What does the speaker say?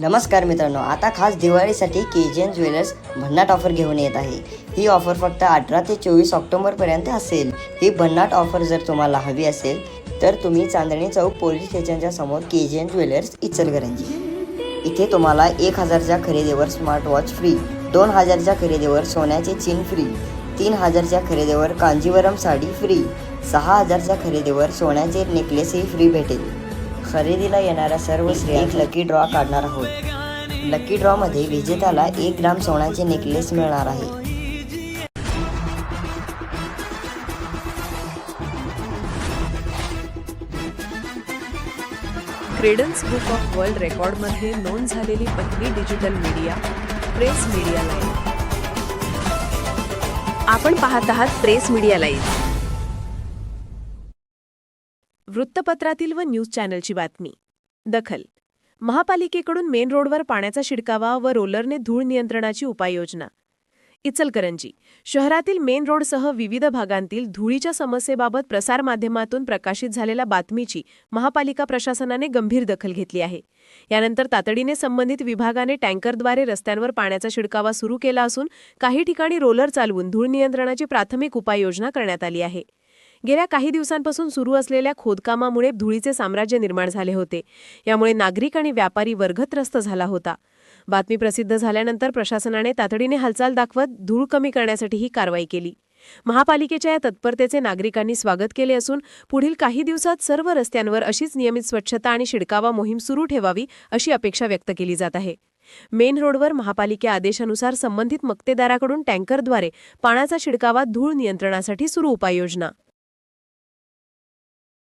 नमस्कार मित्रांनो आता खास दिवाळीसाठी के जी एन ज्वेलर्स भन्नाट ऑफर घेऊन येत आहे. ही ऑफर फक्त अठरा ते चोवीस ऑक्टोबरपर्यंत असेल. ही भन्नाट ऑफर जर तुम्हाला हवी असेल तर तुम्ही चांदणी चौक पोलीस स्टेशनच्या समोर K G N jewellers Ichalkaranji. इथे तुम्हाला एक हजारच्या खरेदीवर स्मार्ट वॉच फ्री दोन हजारच्या खरेदीवर सोन्याचे चीन फ्री तीन हजारच्या खरेदीवर कांजीवरम साडी फ्री सहा हजारच्या खरेदीवर सोन्याचे नेकलेसही फ्री भेटेल. खरेदीला येणाऱ्या सर्व स्त्रिया एक लकी ड्रॉ काढणार आहोत. लकी ड्रॉमध्ये विजेत्याला एक ग्राम सोन्याचे नेकलेस मिळणार आहे. क्रेडन्स बुक ऑफ वर्ल्ड रेकॉर्डमध्ये नोंद झालेली पहिली digital media press media live आपण पाहत आहात प्रेस मीडिया लाईव्ह वृत्तपत्रातील व न्यूज चॅनलची बातमी. दखल. महापालिकेकडून मेन रोडवर पाण्याचा शिडकावा व रोलरने धूळ नियंत्रणाची उपाययोजना. इचलकरंजी. शहरातील मेन रोडसह विविध भागांतील धुळीच्या समस्येबाबत प्रसारमाध्यमातून प्रकाशित झालेल्या बातमीची महापालिका प्रशासनाने गंभीर दखल घेतली आहे. यानंतर तातडीने संबंधित विभागाने टँकरद्वारे रस्त्यांवर पाण्याचा शिडकावा सुरू केला असून काही ठिकाणी रोलर चालवून धूळ नियंत्रणाची प्राथमिक उपाययोजना करण्यात आली आहे. गेल्या काही दिवसांपासून सुरू असलेल्या खोदकामामुळे धुळीचे साम्राज्य निर्माण झाले होते. यामुळे नागरिक आणि व्यापारी वर्ग त्रस्त झाला होता. बातमी प्रसिद्ध झाल्यानंतर प्रशासनाने तातडीने हालचाल दाखवत धूळ कमी करण्यासाठी ही कारवाई केली. महापालिकेच्या या तत्परतेचे नागरिकांनी स्वागत केले असून पुढील काही दिवसात सर्व रस्त्यांवर अशीच नियमित स्वच्छता आणि शिडकावा मोहीम सुरू ठेवावी अशी अपेक्षा व्यक्त केली जात आहे. मेन रोडवर महापालिके आदेशानुसार संबंधित मक्तेदाराकडून टँकरद्वारे पाण्याचा शिडकावा धूळ नियंत्रणासाठी सुरू उपाययोजना.